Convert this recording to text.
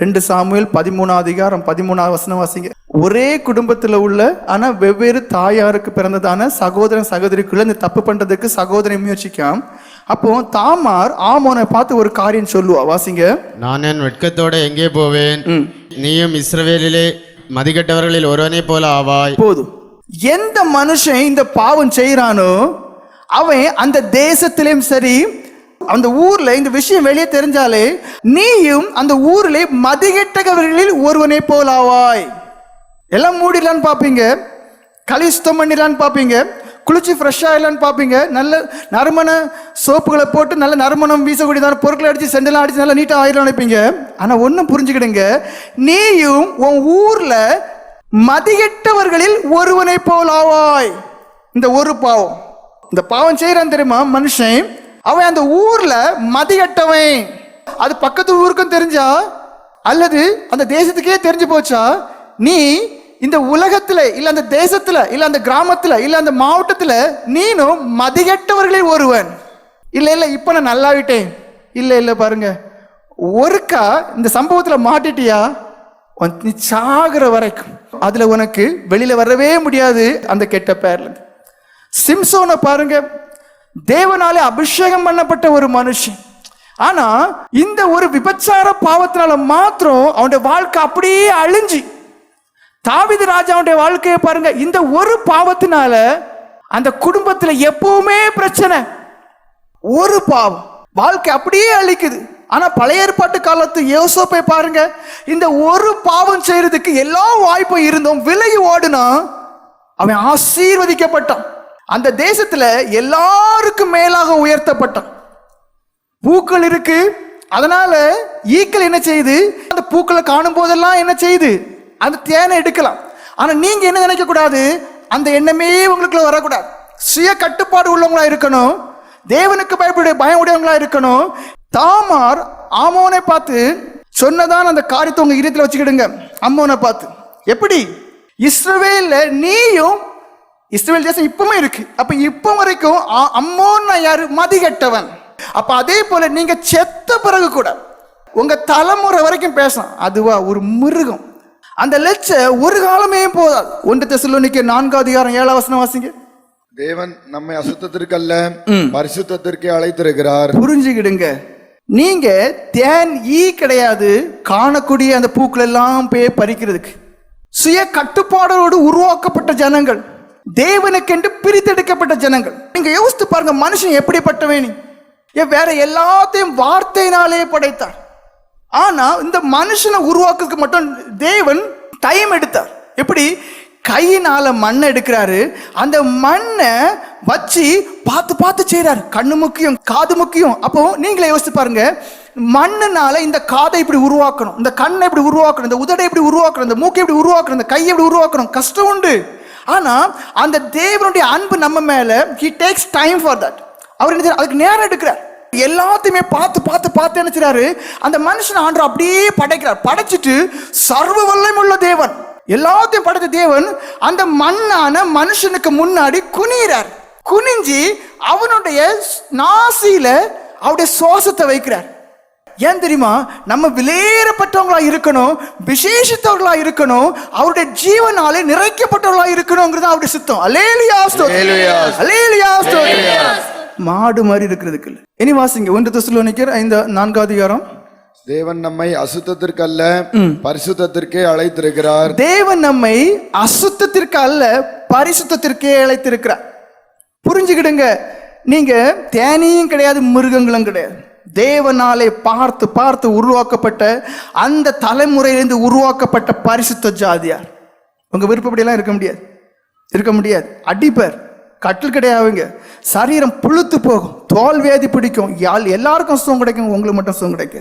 ரெண்டு சாமுவேல் பதிமூணாவது அதிகாரம் பதிமூணாவது வசனம் வாசிங்க. ஒரே குடும்பத்துல உள்ள ஆனா வெவ்வேறு தாயாருக்கு பிறந்ததான சகோதரன் சகோதரிக்குள்ள இந்த தப்பு பண்றதுக்கு சகோதரன் முயற்சிக்காம். அப்போ தாமார் ஆமோனை பார்த்து ஒரு காரியம் சொல்லுவா வாசிங்க. நான் என் வெட்கத்தோட எங்கே போவேன்? நீயும் இஸ்ரவேலிலே மதிகட்டவர்களில் ஒருவனை போல ஆவாய். போதும். எந்த மனுஷன் இந்த பாவம் செய்யறானோ அவன் அந்த தேசத்திலும் சரி அந்த ஊர்ல இந்த விஷயம் வெளியே தெரிஞ்சாலே நீயும் அந்த ஊர்ல மதிகெட்டகவர்களில் ஒருவனை போலாவாய். எல்லாம் மூடிடலான்னு பார்ப்பீங்க. கலிஸ்தம் பண்ணிடலான்னு பார்ப்பீங்க. குளிச்சு ஃப்ரெஷ் ஆகலான்னு பார்ப்பீங்க. நல்ல நறுமண சோப்புகளை போட்டு நல்ல நறுமணம் வீசக்கூடியதான பொருட்களை அடித்து செண்டெல்லாம் அடித்து நல்லா நீட்டாக ஆயிரம் நினைப்பீங்க ஆனால் ஒன்றும் புரிஞ்சுக்கிடுங்க. நீயும் உன் ஊரில் மதிகெட்டவர்களில் ஒருவனை போல் ஆவாய் இந்த ஒரு பாவம். இந்த பாவம் செய்கிறான் தெரியுமா? மனுஷன் அவன் அந்த ஊர்ல மதிகட்டவன் அது பக்கத்து ஊருக்கும் தெரிஞ்சா? அல்லது அந்த தேசத்துக்கே தெரிஞ்சு போச்சா? நீ இந்த உலகத்துல இல்ல அந்த தேசத்துல இல்ல அந்த கிராமத்துல இல்ல அந்த மாவட்டத்துல நீனும் மதிகட்டவர்களே ஒருவன். இல்ல இல்ல இப்ப நான் நல்லாவிட்டேன் இல்ல இல்ல பாருங்க. ஒருக்கா இந்த சம்பவத்துல மாட்டிட்டியா? நீ சாகிற வரைக்கும். அதுல உனக்கு வெளியில வரவே முடியாது அந்த கெட்ட பேர்ல. சிம்சோனை பாருங்க. தேவனாலே அபிஷேகம் பண்ணப்பட்ட ஒரு மனுஷன். ஆனா இந்த ஒரு விபச்சார பாவத்தினால மாத்திரம் அவனுடைய வாழ்க்கை அப்படியே அழிஞ்சு. தாவித ராஜாவுடைய வாழ்க்கையை பாருங்க இந்த ஒரு பாவத்தினால அந்த குடும்பத்துல எப்பவுமே பிரச்சனை. ஒரு பாவம். வாழ்க்கை அப்படியே அழிக்குது. ஆனா பழைய ஏற்பாட்டு காலத்து யோசோப்பை பாருங்க இந்த ஒரு பாவம் செய்யறதுக்கு எல்லா வாய்ப்பும் இருந்தும் விலகி ஓடுனா அவன் ஆசீர்வதிக்கப்பட்டான். அந்த தேசத்துல எல்லாருக்கும் மேலாக உயர்த்தப்பட்டான். பூக்கள் இருக்கு. அதனால ஈக்கள் என்ன செய்யுது அந்த பூக்களை காணும் போதெல்லாம் என்ன செய்யுது அந்த தேனை எடுக்கலாம். ஆனா நீங்க என்ன நினைக்க கூடாது? அந்த எண்ணமே உங்களுக்குள்ள வரக்கூடாது. சுய கட்டுப்பாடு உள்ளவங்களா இருக்கணும். தேவனுக்கு பயப்பட பயம் உடையவங்களா இருக்கணும். தாமார் ஆமோனை பார்த்து சொன்னதான் அந்த காரியத்தை உங்க இதயத்துல வச்சுக்கிடுங்க. அம்மோனை பார்த்து. எப்படி? இஸ்ரவேல நீயும் இஸ்ரவேல் தேசம் இப்பவுமே இருக்கு. அப்ப இப்ப வரைக்கும் அம்மோன்னா யாரு மதிகெட்டவன் அப்ப அதே போல நீங்க செத்த பிறகு கூட உங்க தலைமுறை வரைக்கும் பேசலாம். அதுவா ஒரு மிருகம். அந்த லட்ச ஒரு காலமே போதாது. ஒன்று தெசலோனிக்க நான்காவது அதிகாரம் ஏழாம் வசனம் வாசிங்க. தேவன் நம்மை அசுத்தத்திற்கல்ல பரிசுத்தத்திற்கே அழைத்திருக்கிறார். புரிஞ்சுக்கிடுங்க. நீங்க தேன் ஈ கிடையாது. காணக்கூடிய அந்த பூக்கள் எல்லாம் போய் பறிக்கிறதுக்கு. சுய கட்டுப்பாடோடு உருவாக்கப்பட்ட ஜனங்கள். தேவனுக்கென்று பிரித்தெடுக்கப்பட்ட ஜனங்கள். நீங்க யோசித்து பாருங்க மனுஷன் எப்படிப்பட்டவன். நீ ஏன் வேற எல்லாத்தையும் வார்த்தையினாலே படைத்தார். ஆனா இந்த மனுஷனை உருவாக்குறதுக்கு மட்டும் தேவன் டைம் எடுத்தார். எப்படி? கையினால மண்ணை எடுக்கிறாரு. அந்த மண்ணை வச்சு பார்த்து பார்த்து செய்கிறாரு கண்ணு முக்கியம் காது முக்கியம். அப்போ நீங்களே யோசிச்சு பாருங்க மண்ணுனால இந்த காதை இப்படி உருவாக்கணும் இந்த கண்ணை இப்படி உருவாக்கணும் இந்த உதடை இப்படி உருவாக்கணும் இந்த மூக்கை இப்படி உருவாக்கணும் இந்த கையை இப்படி உருவாக்கணும். கஷ்டம் உண்டு. ஆனால் அந்த தேவனுடைய அன்பு நம்ம மேலே he takes time for that அவர் என்ன அதுக்கு நேரம் எடுக்கிறார். எல்லாத்தையுமே பார்த்து பார்த்து பார்த்து நினைச்சாரு அந்த மனுஷன் ஆண்டு அப்படியே படைக்கிறார். படைச்சிட்டு சர்வ உள்ள தேவன். எல்லாத்தையும் படைத்த தேவன் அந்த மண்ணான மனுஷனுக்கு முன்னாடி குனிகிறார் குனிஞ்சு அவனுடைய நாசியில அவருடைய சுவாசத்தை வைக்கிறார். ஏன் தெரியுமா? நம்ம விலையேறப்பட்டவங்களா இருக்கணும் விசேஷித்தவர்களா இருக்கணும் அவருடைய ஜீவனாலே நிறைக்கப்பட்டவர்களா இருக்கணுங்கிறது அவருடைய சித்தம். அலேலியா. அலேலியா மாடு மாதிரி இருக்கிறதுக்கு இல்லை. இனி வாசிங்க. ஒன்று தெசலோனிக்கர் ஐந்து நான்காவது அதிகாரம் தேவன் நம்மை அசுத்தத்திற்கல்ல பரிசுத்தத்திற்கே அழைத்திருக்கிறார். தேவன் நம்மை அசுத்தத்திற்கு அல்ல பரிசுத்தத்திற்கே அழைத்திருக்கிறார். புரிஞ்சுக்கிடுங்க. நீங்க தேனியும் கிடையாது மிருகங்களும் கிடையாது. தேவனாலே பார்த்து பார்த்து உருவாக்கப்பட்ட அந்த தலைமுறையிலிருந்து உருவாக்கப்பட்ட பரிசுத்த ஜாதியார். உங்கள் விருப்பப்படியெல்லாம் இருக்க முடியாது. இருக்க முடியாது. அடிப்பர். கட்டில் கிடையாதுங்க. சரீரம் புழுத்து போகும். தோல் வேதி பிடிக்கும். யாழ் எல்லாருக்கும் சுகம் கிடைக்கும். உங்களுக்கு மட்டும் சுகம் கிடைக்கும்